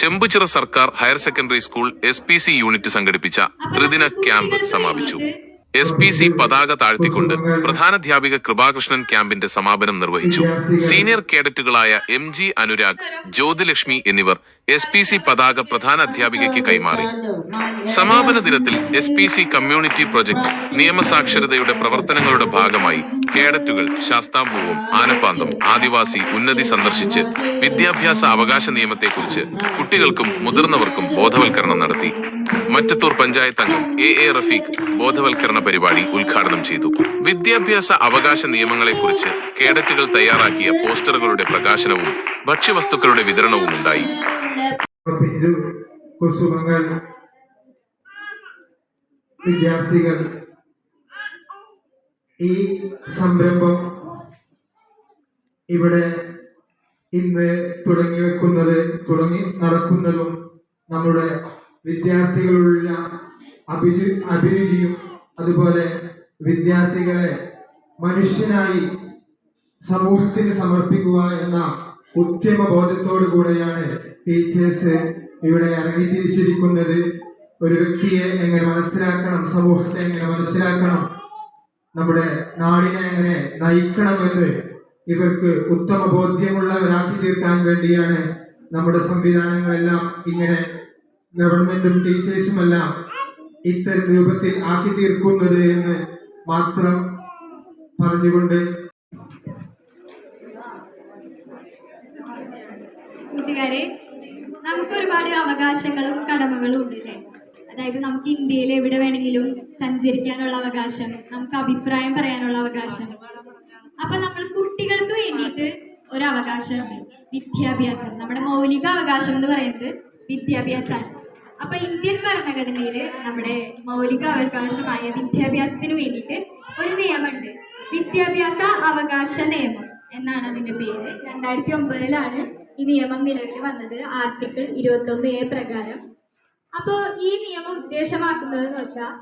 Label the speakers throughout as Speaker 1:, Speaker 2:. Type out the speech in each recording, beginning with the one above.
Speaker 1: ചെമ്പുച്ചിറ സർക്കാർ higher secondary school S P C unit സംഘടിപ്പിച്ച ത്രിദിന ക്യാമ്പ് സമാപിച്ചു. എസ് പി സി പതാക താഴ്ത്തിക്കൊണ്ട് പ്രധാനാധ്യാപിക കൃപാകൃഷ്ണൻ ക്യാമ്പിന്റെ സമാപനം നിർവഹിച്ചു. സീനിയർ കേഡറ്റുകളായ എം ജി അനുരാഗ് ജ്യോതിലക്ഷ്മി എന്നിവർ എസ് പി സി പതാക പ്രധാന അധ്യാപികയ്ക്ക് കൈമാറി. സമാപന ദിനത്തിൽ S P C community project നിയമസാക്ഷരതയുടെ പ്രവർത്തനങ്ങളുടെ ഭാഗമായി കേഡറ്റുകൾ ശാസ്താംപൂവും ആനപ്പാന്തം ആദിവാസി ഉന്നതി സന്ദർശിച്ച് വിദ്യാഭ്യാസ അവകാശ നിയമത്തെക്കുറിച്ച് കുട്ടികൾക്കും മുതിർന്നവർക്കും ബോധവൽക്കരണം നടത്തി. മറ്റത്തൂർ പഞ്ചായത്ത് അംഗം എ എ റഫീഖ് ബോധവൽക്കരണ പരിപാടി ഉദ്ഘാടനം ചെയ്തു. വിദ്യാഭ്യാസ അവകാശ നിയമങ്ങളെക്കുറിച്ച് കേഡറ്റുകൾ തയ്യാറാക്കിയ പോസ്റ്ററുകളുടെ പ്രകാശനവും ഭക്ഷ്യവസ്തുക്കളുടെ വിതരണവും ഉണ്ടായി.
Speaker 2: വിദ്യാർത്ഥികൾ ഈ സംരംഭം ഇവിടെ ഇന്ന് തുടങ്ങി വെക്കുന്നത് തുടങ്ങി നടക്കുന്നതും നമ്മുടെ വിദ്യാർത്ഥികളുള്ള അഭിരു അഭിരുചിയും അതുപോലെ വിദ്യാർത്ഥികളെ മനുഷ്യനായി സമൂഹത്തിന് സമർപ്പിക്കുക എന്ന ഉദ്യമ ബോധത്തോടു കൂടെയാണ് ടീച്ചേഴ്സ് ഇവിടെ ഇറങ്ങി തിരിച്ചിരിക്കുന്നത്. ഒരു വ്യക്തിയെ എങ്ങനെ മനസ്സിലാക്കണം സമൂഹത്തെ എങ്ങനെ മനസ്സിലാക്കണം നമ്മുടെ നാടിനെ എങ്ങനെ നയിക്കണമെന്ന് ഇവർക്ക് ഉത്തമ ബോധ്യമുള്ളവരാക്കി തീർക്കാൻ വേണ്ടിയാണ് നമ്മുടെ സംവിധാനങ്ങളെല്ലാം ഇങ്ങനെ ഗവൺമെന്റും ടീച്ചേഴ്സുമെല്ലാം ഇത്തരം രൂപത്തിൽ ആക്കി തീർക്കുന്നത് എന്ന് മാത്രം പറഞ്ഞുകൊണ്ട്
Speaker 3: കൂട്ടുകാരെ നമുക്ക് ഒരുപാട് അവകാശങ്ങളും കടമകളും ഉണ്ട് അല്ലേ? അതായത് നമുക്ക് ഇന്ത്യയിൽ എവിടെ വേണമെങ്കിലും സഞ്ചരിക്കാനുള്ള അവകാശം നമുക്ക് അഭിപ്രായം പറയാനുള്ള അവകാശം. അപ്പൊ നമ്മൾ കുട്ടികൾക്ക് വേണ്ടിയിട്ട് ഒരു അവകാശമുണ്ട് വിദ്യാഭ്യാസം. നമ്മുടെ മൗലിക അവകാശം എന്ന് പറയുന്നത് വിദ്യാഭ്യാസമാണ്. അപ്പൊ ഇന്ത്യൻ ഭരണഘടനയിൽ നമ്മുടെ മൗലിക അവകാശമായ വിദ്യാഭ്യാസത്തിന് വേണ്ടിയിട്ട് ഒരു നിയമമുണ്ട്. വിദ്യാഭ്യാസ അവകാശ നിയമം എന്നാണ് അതിന്റെ പേര്. രണ്ടായിരത്തി ഒമ്പതിലാണ് ഈ നിയമം നിലവിൽ വന്നത്. ആർട്ടിക്കിൾ ഇരുപത്തൊന്ന് എ പ്രകാരം അപ്പോൾ ഈ നിയമം ഉദ്ദേശമാക്കുന്നത് എന്ന് വെച്ചാൽ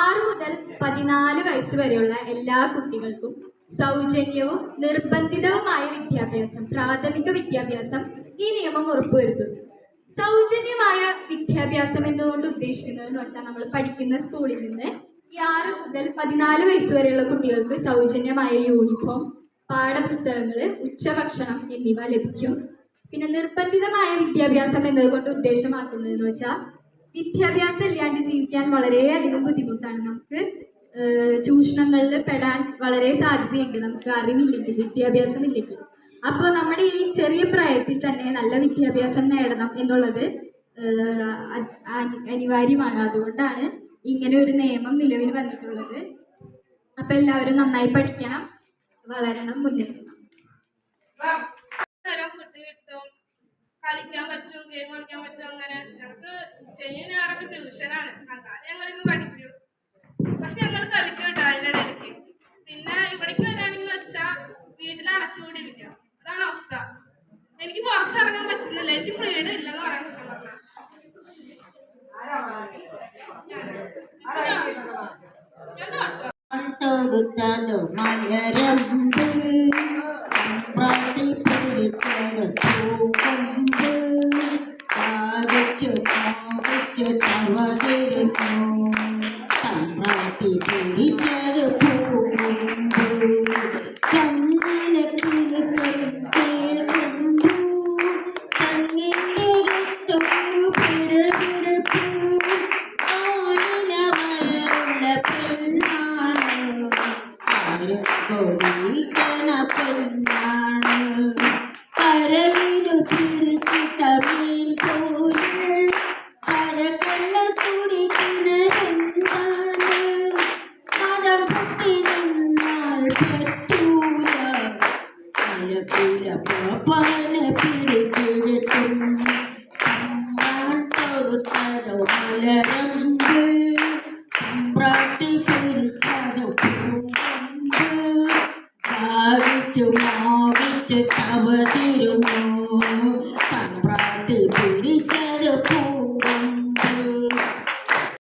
Speaker 3: ആറ് മുതൽ പതിനാല് വയസ്സ് വരെയുള്ള എല്ലാ കുട്ടികൾക്കും സൗജന്യവും നിർബന്ധിതവുമായ വിദ്യാഭ്യാസം പ്രാഥമിക വിദ്യാഭ്യാസം ഈ നിയമം ഉറപ്പുവരുത്തുന്നു. സൗജന്യമായ വിദ്യാഭ്യാസം എന്നുകൊണ്ട് ഉദ്ദേശിക്കുന്നത് എന്ന് വെച്ചാൽ നമ്മൾ പഠിക്കുന്ന സ്കൂളിൽ നിന്ന് ഈ ആറ് മുതൽ പതിനാല് വയസ്സ് വരെയുള്ള കുട്ടികൾക്ക് സൗജന്യമായ യൂണിഫോം പാഠപുസ്തകങ്ങൾ ഉച്ചഭക്ഷണം എന്നിവ ലഭിക്കും. പിന്നെ നിർബന്ധിതമായ വിദ്യാഭ്യാസം എന്നതുകൊണ്ട് ഉദ്ദേശമാക്കുന്നതെന്ന് വെച്ചാൽ വിദ്യാഭ്യാസം ഇല്ലാണ്ട് ജീവിക്കാൻ വളരെയധികം ബുദ്ധിമുട്ടാണ്. നമുക്ക് ചൂഷണങ്ങളിൽ പെടാൻ വളരെ സാധ്യതയുണ്ട്. നമുക്ക് അറിവില്ലെങ്കിൽ വിദ്യാഭ്യാസം ഇല്ലെങ്കിൽ അപ്പോൾ നമ്മുടെ ഈ ചെറിയ പ്രായത്തിൽ തന്നെ നല്ല വിദ്യാഭ്യാസം നേടണം എന്നുള്ളത് അനിവാര്യമാണ്. അതുകൊണ്ടാണ് ഇങ്ങനെ ഒരു നിയമം നിലവിൽ വന്നിട്ടുള്ളത്. അപ്പം എല്ലാവരും നന്നായി പഠിക്കണം വളരണം മുന്നേറണം.
Speaker 4: കളിക്കാൻ പറ്റും ഗെയിം കളിക്കാൻ പറ്റും അങ്ങനെ. ഞങ്ങൾക്ക് ചെയ്യുന്ന ആരൊക്കെ ട്യൂഷനാണ് അതാണ് ഞങ്ങളിന്ന് പഠിക്കും. പക്ഷെ ഞങ്ങൾ കളിക്കും കേട്ടോ അതിന്റെ ഇടയ്ക്ക് പിന്നെ ഇവിടേക്ക് വരാണെങ്കിൽ വെച്ചാൽ വീട്ടിൽ അടച്ചുകൂടിയിരിക്കുക അതാണ് അവസ്ഥ. എനിക്ക് പുറത്തിറങ്ങാൻ പറ്റുന്നില്ല. എനിക്ക് ഫ്രീഡം ഇല്ലെന്ന് പറയാൻ സത്യം പറഞ്ഞാൽ ഞാൻ ഡോക്ടർ
Speaker 5: จุดเอาจุดเอาว่าสิริโพสัมปราติภู പൊട്ടി നിന്നാൽ പറ്റൂല അലക്കില പാപ്പാന പ്രാട്ടി പിടിച്ചതോ പൂമ്പ് ഭാവിച്ചു മോഹിച്ച് തവസി